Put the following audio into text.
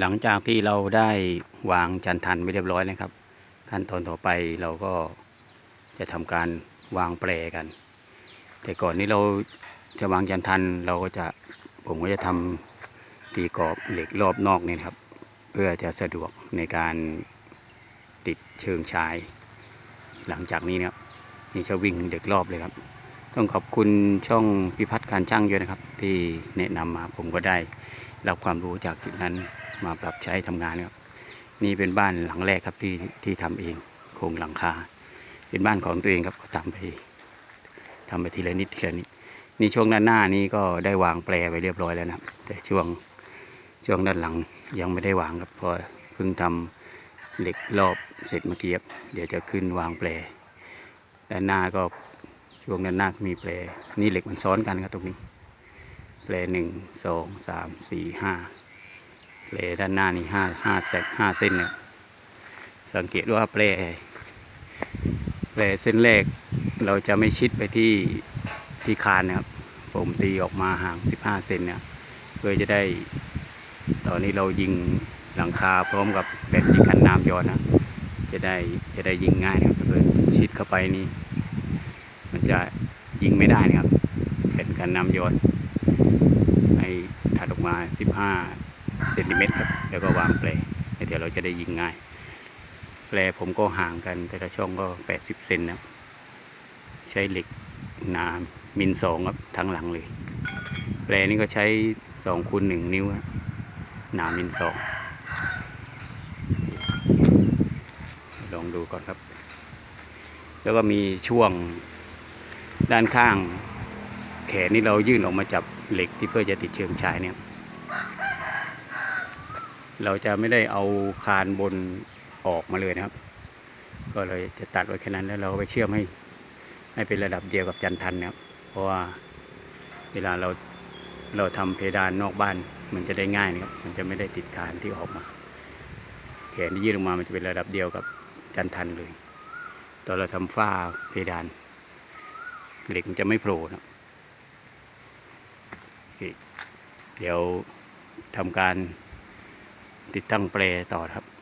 หลังจากที่เราได้วางจันทันไว้เรียบร้อยนะครับ ขั้นตอนต่อไปเราก็จะทำการวางแปรกัน แต่ก่อนนี้เราจะวางจันทันเราก็จะผมก็จะทำตีกรอบเหล็กรอบนอกนี่ครับ เพื่อจะสะดวกในการติดเชิงชาย หลังจากนี้นะครับนี่จะวิ่งเด็กรอบเลยครับ ต้องขอบคุณช่องพิพัฒน์การช่างด้วยนะครับ ที่แนะนำมาผมก็ได้รับความรู้จากจุดนั้น มาปรับใช้ทำงานครับนี่เป็นบ้านหลังแรกครับที่ที่ทำเองโครงหลังคา เป็นบ้านของตัวเองครับก็ทำไปทำไปทีละนิดทีละนิดนี่ช่วงด้านหน้านี้ก็ได้วางแปรไปเรียบร้อยแล้วนะแต่ช่วงช่วงด้านหลังยังไม่ได้วางครับพราะเพิ่งทำเหล็กรอบเสร็จเมื่อกี้เดี๋ยวจะขึ้นวางแปรด้านหน้าก็ช่วงด้านหน้าก็มีแปรนี่เหล็กมันซ้อนกันครับตรงนี้ แปลหนึ่งสองสามสี่ห้า แปลด้านหน้านี่ห้าห้าเซนห้าเส้นเนี่ยสังเกตว่าแปลแปลเส้นแรกเราจะไม่ชิดไปที่ที่คานนะครับ ผมตีออกมาห่าง15เซนเนี่ยเพื่อจะได้ ตอนนี้เรายิงหลังคาพร้อมกับแบตยิงกันน้ำย้อนนะจะได้จะได้ยิงง่ายนะครับถ้าเกิดชิดเข้าไปนี่มันจะยิงไม่ได้นะครับแบตกันน้ำย้อนให้ถัดออกมา 15 เซนติเมตรครับ แล้วก็วางแปลแล้เดี๋ยวเราจะได้ยิงง่าย แปลผมก็ห่างกันแต่ละช่องก็ 80 เซนนะใช้เหล็กหนามิลสองครับทั้งหลังเลย แปลนี้ก็ใช้2คูณ1นิ้วหนามิลสองลองดูก่อนครับ แล้วก็มีช่วงด้านข้าง แขนนี่เรายื่นออกมาจับเหล็กที่เพื่อจะติดเชิงชายเนี่ย เราจะไม่ได้เอาคานบนออกมาเลยนะครับ ก็เลยจะตัดไว้แค่นั้นแล้วเราไปเชื่อมให้ให้เป็นระดับเดียวกับจันทันนะครับ เพราะว่าเวลาเราเราทำเพดานนอกบ้าน มันจะได้ง่ายนะครับ มันจะไม่ได้ติดคานที่ออกมาแขนที่ยื่นออกมา มันจะเป็นระดับเดียวกับจันทันเลย ตอนเราทำฝ้าเพดาน เหล็กมันจะไม่โผล่นะครับเดี๋ยวทำการ ติดตั้งเปลต่อครับ